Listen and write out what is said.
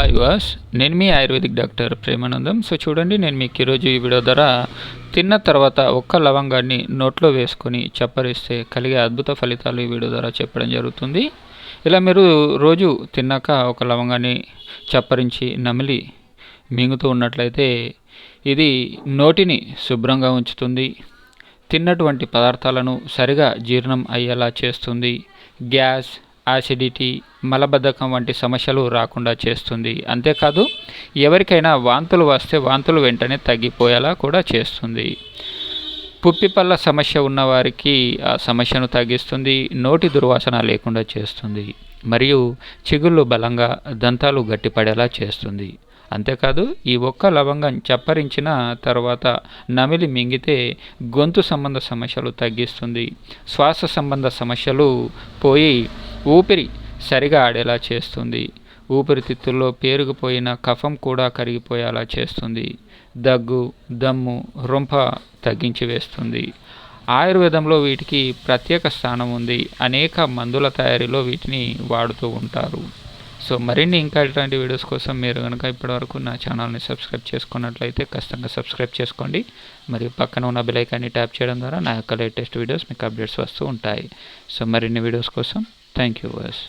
Hi వాస్ నేను మీ ఆయుర్వేదిక్ డాక్టర్ ప్రేమానందం. సో చూడండి నేను మీకు ఈరోజు ఈ వీడియో ద్వారా తిన్న తర్వాత ఒక్క లవంగాన్ని నోట్లో వేసుకొని చప్పరిస్తే కలిగే అద్భుత ఫలితాలు ఈ వీడియో ద్వారా చెప్పడం జరుగుతుంది. ఇలా మీరు రోజు తిన్నాక ఒక లవంగాన్ని చప్పరించి నమిలి మింగుతూ ఉన్నట్లయితే ఇది నోటిని శుభ్రంగా ఉంచుతుంది. తిన్నటువంటి పదార్థాలను సరిగా జీర్ణం అయ్యేలా చేస్తుంది. గ్యాస్ యాసిడిటీ మలబద్ధకం వంటి సమస్యలు రాకుండా చేస్తుంది. అంతేకాదు ఎవరికైనా వాంతులు వస్తే వాంతులు వెంటనే తగ్గిపోయేలా కూడా చేస్తుంది. పుప్పిపల్ల సమస్య ఉన్నవారికి ఆ సమస్యను తగ్గిస్తుంది నోటి దుర్వాసన లేకుండా చేస్తుంది మరియు చిగుళ్ళు బలంగా దంతాలు గట్టిపడేలా చేస్తుంది. అంతేకాదు ఈ ఒక్క లవంగం చప్పరించిన తర్వాత నమిలి మింగితే గొంతు సంబంధ సమస్యలు తగ్గిస్తుంది. శ్వాస సంబంధ సమస్యలు పోయి ఊపిరి సరిగా ఆడేలా చేస్తుంది. ఊపిరితిత్తుల్లో పేరుకుపోయిన కఫం కూడా కరిగిపోయేలా చేస్తుంది. దగ్గు దమ్ము రొంప తగ్గించి వేస్తుంది. ఆయుర్వేదంలో వీటికి ప్రత్యేక స్థానం ఉంది. అనేక మందుల తయారీలో వీటిని వాడుతూ ఉంటారు. సో మరిన్ని ఇంకా ఇట్లాంటి వీడియోస్ కోసం మీరు కనుక ఇప్పటివరకు నా ఛానల్ని సబ్స్క్రైబ్ చేసుకున్నట్లయితే ఖచ్చితంగా సబ్స్క్రైబ్ చేసుకోండి. మరియు పక్కన ఉన్న బెలైకాన్ని ట్యాప్ చేయడం ద్వారా నా యొక్క లేటెస్ట్ వీడియోస్ మీకు అప్డేట్స్ వస్తూ ఉంటాయి. సో మరిన్ని వీడియోస్ కోసం thank you wes